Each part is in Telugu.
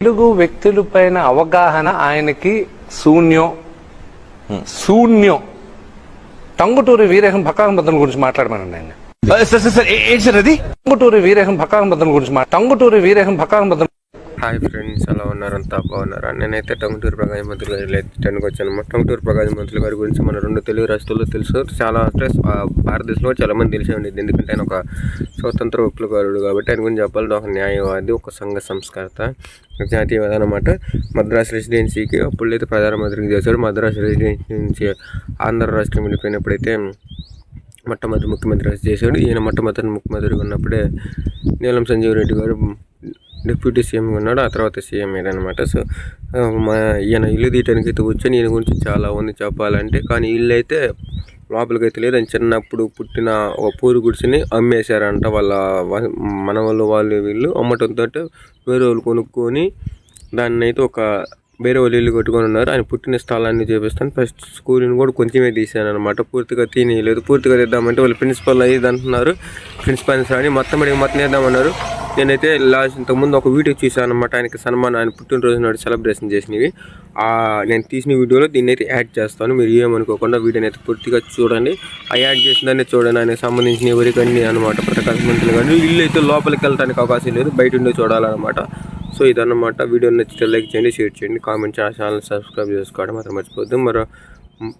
తెలుగు వ్యక్తులపైన అవగాహన ఆయనకి శూన్యం. శూన్యం. టంగుటూరి వీరేహం భక్కాంబద్దం గురించి మాట్లాడమనండి ఆయన. సార్ సార్ సార్ ఏ- ఏంటి సార్ అది? టంగుటూరి వీరేహం భక్కాంబద్దం గురించి మా టంగుటూరి వీరేహం భక్కాంబద్దం హాయ్ ఫ్రెండ్స్ ఎలా ఉన్నారంతా బాగున్నారా? నేనైతే టంగుటూరు ప్రకాశం మంత్రులు గారి టెన్కి వచ్చాను. అనమాట టంగుటూరు ప్రకాశం మంత్రులు గారి గురించి మన రెండు తెలుగు రాష్ట్రాల్లో తెలుసు. చాలా అంటే భారతదేశంలో చాలా మంది తెలిసే ఉండేది. ఎందుకంటే ఆయన ఒక స్వతంత్ర విప్లవకారుడు కాబట్టి ఆయన గురించి చెప్పాలంటే ఒక న్యాయవాది ఒక సంఘ సంస్కర్త జాతీయవాది అనమాట మద్రాస్ రెసిడెన్సీకి అప్పుడు అయితే ప్రధానమంత్రికి చేశాడు. మద్రాస్ రెసిడెన్సీ నుంచి ఆంధ్ర రాష్ట్రం వెళ్ళిపోయినప్పుడైతే మొట్టమొదటి ముఖ్యమంత్రి చేశాడు. ఈయన మొట్టమొదటి ముఖ్యమంత్రిగా ఉన్నప్పుడే నీలం సంజీవ్ రెడ్డి గారు డిప్యూటీ సీఎం ఉన్నాడు ఆ తర్వాత సీఎం అనమాట సో మా ఈయన ఇల్లు తీయటానికి అయితే వచ్చాను ఈయన గురించి చాలా ఉంది చెప్పాలంటే. కానీ ఇల్లు అయితే లోపలికి అయితే లేదు చిన్నప్పుడు పుట్టిన ఒక పూరు గుడిసిని అమ్మేశారంట వాళ్ళ మన వాళ్ళు వాళ్ళు వీళ్ళు అమ్మటంతో వేరే వాళ్ళు కొనుక్కొని దాన్ని అయితే ఒక వేరే వాళ్ళు ఇల్లు కట్టుకొని ఉన్నారు. ఆయన పుట్టిన స్థలాన్ని చూపిస్తాను. ఫస్ట్ స్కూల్ని కూడా కొంచెమే తీసాను అనమాట పూర్తిగా తీయలేదు. పూర్తిగా తీద్దామంటే వాళ్ళు ప్రిన్సిపల్ అయ్యి అంటున్నారు. ప్రిన్సిపల్ అని మొత్తం అడిగి మొత్తం వేద్దామన్నారు నేనైతే లాస్ట్ ఇంతకుముందు ఒక వీడియో చూసాను అనమాట ఆయనకి సన్మానం ఆయన పుట్టినరోజు నాడు సెలబ్రేషన్ చేసినవి. నేను తీసిన వీడియోలో దీన్ని అయితే యాడ్ చేస్తాను. మీరు ఏమనుకోకుండా వీడియోని అయితే పూర్తిగా చూడండి. ఆ యాడ్ చేసిన దాన్ని చూడండి. ఆయనకు సంబంధించిన ఎవరికన్నీ అనమాట ప్రకాశం మంత్రులు కానీ ఇల్లు అయితే లోపలికి వెళ్ళడానికి అవకాశం లేదు. బయట ఉండి చూడాలన్నమాట. సో ఇదన్నమాట. వీడియో నచ్చితే లైక్ చేయండి షేర్ చేయండి. కామెంట్ చేయండి. ఛానల్ సబ్స్క్రైబ్ చేసుకోవడం మాత్రం మర్చిపోద్దు మరో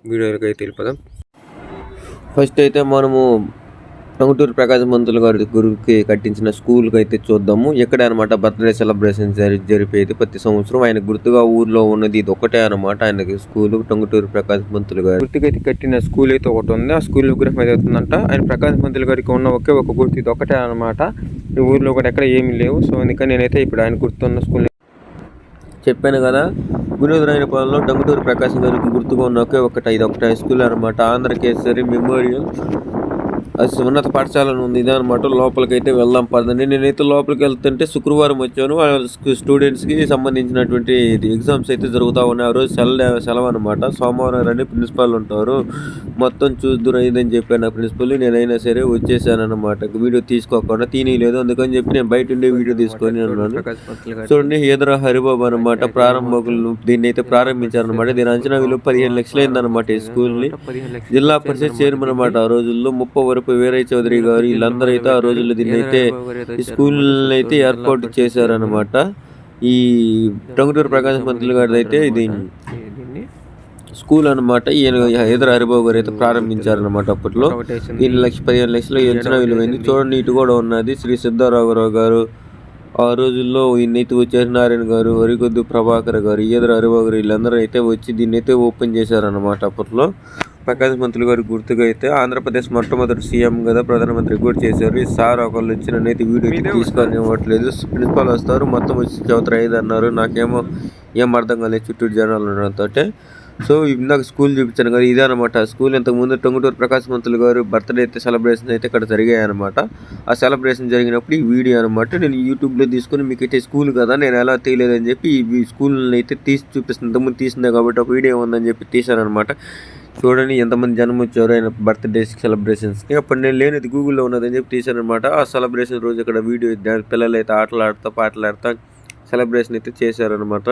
వీడియోలకి అయితే వెళ్ళిపోదాం. ఫస్ట్ అయితే మనము టంగుటూరు ప్రకాశం మంత్రులు గారి గురికి కట్టించిన స్కూల్కి అయితే చూద్దాము. ఎక్కడ అనమాట బర్త్డే సెలబ్రేషన్ జరి- జరిపేది. ప్రతి సంవత్సరం ఆయన గుర్తుగా ఊర్లో ఉన్నది ఇది ఒకటే అనమాట ఆయనకి స్కూల్ టంగుటూరు ప్రకాశం మంత్రులు గారు. గుర్తుగా అయితే కట్టిన స్కూల్ అయితే ఒకటి ఉంది. ఆ స్కూల్ విగ్రహం అయితే అవుతుందంట ఆయన ప్రకాశం మంత్రులు గారికి ఉన్న ఒకే ఒక గుర్తు ఇది ఒకటే అనమాట ఊర్లో కూడా ఎక్కడ ఏమీ లేవు. సో అందుకని నేనైతే ఇప్పుడు ఆయన గుర్తున్న స్కూల్ చెప్పాను కదా వినోదరాయన పాలనలో డంగుటూరు ప్రకాశం గారికి గుర్తుగా ఉన్న ఒకే ఒకటి ఇది ఒకటి హై స్కూల్ అనమాట. ఆంధ్రకేసరి మెమోరియల్ ఉన్నత పాఠశాల ఉంది. ఇదే అనమాట లోపలికి అయితే వెళ్దాం పదండి. నేనైతే లోపలికి వెళ్తుంటే శుక్రవారం వచ్చాను. స్టూడెంట్స్కి సంబంధించినటువంటి ఎగ్జామ్స్ అయితే జరుగుతూ ఉన్నాయి. రోజు సెలవు సెలవు అనమాట సోమవారం రండి ప్రిన్సిపాల్ ఉంటారు. మొత్తం చూద్దురు అయిందని చెప్పాను ఆ ప్రిన్సిపల్ నేనైనా సరే వచ్చేసాను అనమాట వీడియో తీసుకోకుండా తీయలేదు అందుకని చెప్పి నేను బయట ఉండే వీడియో తీసుకొని ఉన్నాను. చూడండి హీదరా హరిబాబు అనమాట ప్రారంభకులు దీన్ని అయితే ప్రారంభించారనమాట దీని అంచనా విలువ పదిహేను లక్షలు అయిందనమాట ఈ స్కూల్ని జిల్లా పరిషత్ చైర్మన్ అనమాట ఆ రోజుల్లో ముప్ప వరపు వీరయ్య చౌదరి గారు వీళ్ళందరూ అయితే ఆ రోజుల్లో దీన్ని అయితే ఈ స్కూల్ అయితే ఏర్పాటు చేశారనమాట ఈ టంగుటూరు ప్రకాశం మంత్రులు గారిది అయితే ఇది స్కూల్ అనమాట ఈయన హైదరా హరిబాబు గారు అయితే ప్రారంభించారనమాట అప్పట్లో. దీని లక్ష పదిహేను లక్షలు అంచనా విలువైంది. చూడండి ఇటు కూడా ఉన్నది శ్రీ సిద్ధారామరావు గారు. ఆ రోజుల్లో ఈయనైతే వచ్చేసినారాయణ గారు వరికొద్దు ప్రభాకర్ గారు ఈదర హరిబాబు గారు వీళ్ళందరూ అయితే వచ్చి దీన్ని అయితే ఓపెన్ చేశారనమాట అప్పట్లో. ప్రకాశ్ మంత్రులు గారు గుర్తుగా అయితే ఆంధ్రప్రదేశ్ మొట్టమొదటి సీఎం కదా ప్రధానమంత్రి కూడా చేశారు. ఈ సార్ ఒకళ్ళు వచ్చి వీడియో తీసుకొని ఇవ్వట్లేదు ప్రిన్సిపాల్ వస్తారు మొత్తం వచ్చి చదువుతారు ఐదు అన్నారు. నాకేమో ఏం అర్థం కాలేదు చుట్టూ జనాలు ఉండడంతో సో ఇందాక స్కూల్ చూపించాను కదా ఇదే అనమాట స్కూల్ ఇంతకు ముందు టొంగుటూరు ప్రకాశ్ మంత్రులు గారు బర్త్డే అయితే సెలబ్రేషన్ అయితే ఇక్కడ జరిగాయి అనమాట ఆ సెలబ్రేషన్ జరిగినప్పుడు ఈ వీడియో అనమాట నేను యూట్యూబ్లో తీసుకుని మీకు అయితే స్కూల్ కదా నేను ఎలా తీయలేదని చెప్పి ఈ స్కూల్ని అయితే తీసి చూపిస్తుంది ఇంతకుముందు తీసిందే కాబట్టి ఒక వీడియో ఉందని చెప్పి తీశాను అనమాట చూడండి ఎంతమంది జనం వచ్చారు ఆయన బర్త్డే సెలబ్రేషన్స్కి. అప్పుడు నేను లేనిది గూగుల్లో ఉన్నదని చెప్పి తీశాను అనమాట ఆ సెలబ్రేషన్ రోజు ఇక్కడ వీడియో పిల్లలు అయితే ఆటలు ఆడుతూ పాటలు ఆడుతూ సెలబ్రేషన్ అయితే చేశారనమాట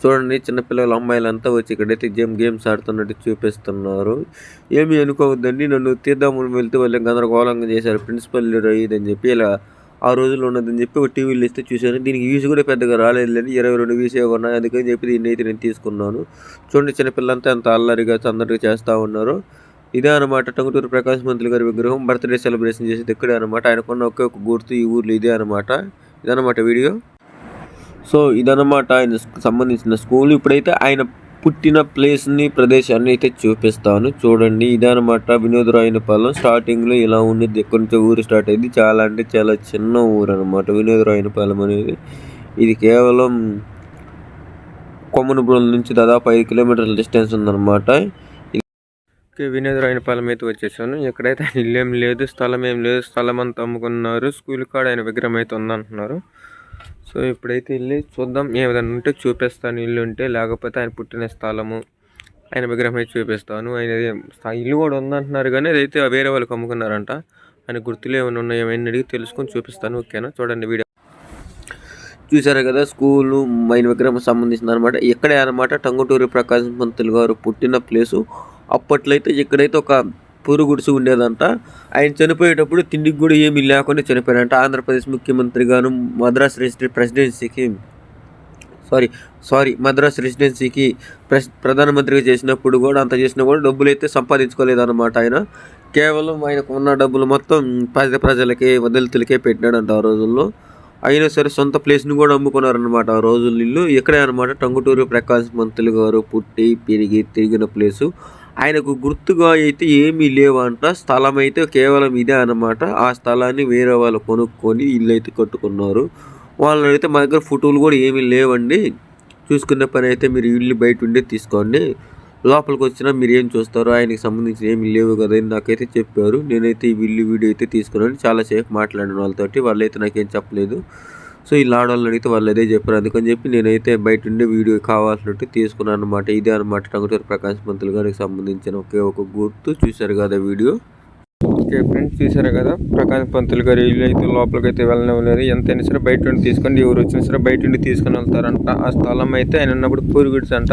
చూడండి చిన్నపిల్లలు అమ్మాయిలంతా వచ్చి ఇక్కడైతే గేమ్ గేమ్స్ ఆడుతున్నట్టు చూపిస్తున్నారు. ఏమీ అనుకోవద్దండి నన్ను తీద్దామని వెళ్తే వాళ్ళు గందరగోళంగా చేశారు. ప్రిన్సిపల్ ఇదని చెప్పి ఇలా ఆ రోజుల్లో ఉన్నదని చెప్పి ఒక టీవీలో ఇస్తే చూశాను. దీనికి వ్యూస్ కూడా పెద్దగా రాలేదు లేని ఇరవై రెండు వ్యూస్ ఉన్నాయి. అందుకని చెప్పి దీన్ని అయితే నేను తీసుకున్నాను. చూడండి చిన్నపిల్లలంతా ఎంత అల్లరిగా అందరిగా చేస్తూ ఉన్నారు. ఇదే అనమాట టంగుటూరు ప్రకాశ్ మంత్రులు గారి విగ్రహం బర్త్డే సెలబ్రేషన్ చేసేది ఇక్కడే అనమాట ఆయనకున్న ఒకే ఒక గుర్తు ఈ ఊర్లో ఇదే అనమాట ఇదనమాట వీడియో. సో ఇదనమాట ఆయన సంబంధించిన స్కూల్. ఇప్పుడైతే ఆయన పుట్టిన ప్లేస్ని ప్రదేశాన్ని అయితే చూపిస్తాను. చూడండి ఇదనమాట వినోదరాయనపాలెం స్టార్టింగ్లో ఇలా ఉండేది ఎక్కడి నుంచో ఊరు స్టార్ట్ అయింది చాలా అంటే చాలా చిన్న ఊరు అనమాట వినోదరాయనపాలెం అనేది. ఇది కేవలం కొమ్మనపురం నుంచి దాదాపు ఐదు కిలోమీటర్ల డిస్టెన్స్ ఉందన్నమాట. వినోదరాయనపాలెం అయితే వచ్చేసాను. ఎక్కడైతే ఇల్లేం ఇల్లు ఏం లేదు స్థలం ఏం లేదు స్థలం అంతా అమ్ముకున్నారు స్కూల్ కాడ ఆయన విగ్రహం అయితే ఉందంటున్నారు. సో ఇప్పుడైతే వెళ్ళి చూద్దాం. ఏదైనా ఉంటే చూపిస్తాను. ఇల్లు ఉంటే లేకపోతే ఆయన పుట్టిన స్థలము ఆయన విగ్రహం అయితే చూపిస్తాను. ఆయన ఇల్లు కూడా ఉందంటున్నారు కానీ అదైతే వేరే వాళ్ళకి అమ్ముకున్నారంట ఆయన గుర్తులు ఏమైనా ఉన్నాయో ఏమైనా అడిగి తెలుసుకొని చూపిస్తాను. ఓకేనా? చూడండి వీడియో. చూసారు కదా స్కూలు ఆయన విగ్రహం సంబంధించింది అనమాట ఇక్కడే అనమాట టంగుటూరి ప్రకాశం పంతులు గారు పుట్టిన ప్లేసు. అప్పట్లో అయితే ఇక్కడైతే ఒక పురుగుడిసి ఉండేదంట. ఆయన చనిపోయేటప్పుడు తిండికి కూడా ఏమీ లేకుండా చనిపోయారంట. ఆంధ్రప్రదేశ్ ముఖ్యమంత్రిగాను మద్రాస్ రెసిడెంట్ ప్రెసిడెన్సీకి సారీ సారీ మద్రాస్ రెసిడెన్సీకి ప్రెస్ ప్రధానమంత్రిగా చేసినప్పుడు కూడా అంత చేసినా కూడా డబ్బులు అయితే సంపాదించుకోలేదన్నమాట ఆయన. కేవలం ఆయనకు ఉన్న డబ్బులు మొత్తం పేద ప్రజలకే వదలితులకే పెట్టినాడంట ఆ రోజుల్లో. అయినా సరే సొంత ప్లేస్ని కూడా అమ్ముకున్నారనమాట ఆ రోజుల్లో. ఇల్లు ఇక్కడే అనమాట టంగుటూరు ప్రకాశ్ మంత్రులు గారు పుట్టి పెరిగి తిరిగిన ప్లేసు. ఆయనకు గుర్తుగా అయితే ఏమీ లేవంట. స్థలం అయితే కేవలం ఇదే అనమాట ఆ స్థలాన్ని వేరే వాళ్ళు కొనుక్కొని ఇల్లు అయితే కట్టుకున్నారు. వాళ్ళని అయితే మా దగ్గర ఫోటోలు కూడా ఏమీ లేవండి. చూసుకున్న పని అయితే మీరు ఇల్లు బయట ఉండే తీసుకోండి. లోపలికి వచ్చినా మీరు ఏం చూస్తారు ఆయనకి సంబంధించిన ఏమి లేవు కదా అని నాకైతే చెప్పారు. నేనైతే ఈ వీళ్ళు వీడియో అయితే తీసుకున్నాను. చాలాసేపు మాట్లాడిన వాళ్ళతోటి. వాళ్ళైతే నాకేం చెప్పలేదు. సో ఈ ఆడవాళ్ళని అడిగితే వాళ్ళు అదే చెప్పారు. అందుకని చెప్పి నేనైతే బయట ఉండే వీడియో కావాల్సినట్టు తీసుకున్నాను అనమాట ఇదే అనమాట టంగుటూరు ప్రకాశ్ పంతులు గారికి సంబంధించిన ఒకే ఒక గుర్తు. చూశారు కదా వీడియో? ఓకే ఫ్రెండ్స్ చూసారు కదా? ప్రకాశ్ పంతులు గారు ఇల్లు అయితే లోపలికి అయితే వెళ్ళనివ్వలేదు ఎంత అయినా సరే బయట నుండి తీసుకొని ఎవరు వచ్చినా సరే బయట నుండి తీసుకొని వెళ్తారంట. ఆ స్థలం అయితే ఆయన ఉన్నప్పుడు పూరుగుడిస్ అంట.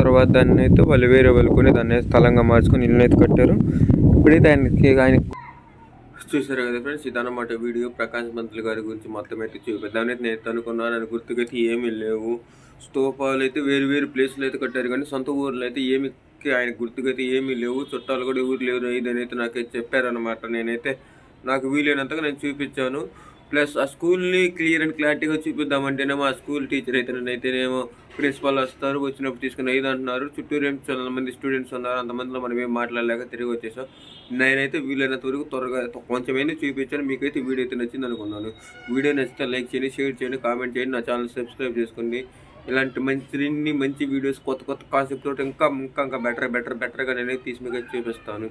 తర్వాత దాన్ని అయితే వాళ్ళు వేరే వాళ్ళు కొని దాన్ని స్థలంగా మార్చుకొని ఇల్లు అయితే కట్టారు. ఇప్పుడైతే ఆయనకి ఆయన చూశారు కదా ఫ్రెండ్స్ ఇదన్నమాట వీడియో. ప్రకాశ్ మంత్రి గారి గురించి మొత్తం అయితే చూపిద్దామని అయితే నేను అనుకున్నాను అని గుర్తుకైతే ఏమీ లేవు. స్తూపాలు అయితే వేరు వేరు ప్లేసులు అయితే కట్టారు కానీ సొంత ఊర్లో అయితే ఏమి ఆయన గుర్తుకైతే ఏమీ లేవు. చుట్టాలు కూడా ఊరు లేరు. ఇదని అయితే నాకైతే చెప్పారనమాట నేనైతే నాకు వీలైనంతగా నేను చూపించాను. ప్లస్ ఆ స్కూల్ని క్లియర్ అండ్ క్లారిటీగా చూపిద్దామంటేనేమో ఆ స్కూల్ టీచర్ అయితే అయితేనేమో ప్రిన్సిపాల్ వస్తారు వచ్చినప్పుడు తీసుకుని ఐదు అంటున్నారు. చుట్టూరు ఏం చాలా మంది స్టూడెంట్స్ ఉన్నారు అంతమందిలో మనం ఏం మాట్లాడలేక తిరిగి వచ్చేసాం. నేనైతే వీలైనంత వరకు త్వరగా కొంచెమైనా చూపించాను మీకైతే వీడియో అయితే నచ్చింది అనుకున్నాను. వీడియో నచ్చితే లైక్ చేయండి షేర్ చేయండి కామెంట్ చేయండి నా ఛానల్ సబ్స్క్రైబ్ చేసుకోండి. ఇలాంటి మంచి మంచి వీడియోస్ కొత్త కొత్త కాన్సెప్ట్ ఇంకా ఇంకా ఇంకా బెటర్ బెటర్ బెటర్గా నేనైతే తీసి మీకు అయితే చూపిస్తాను.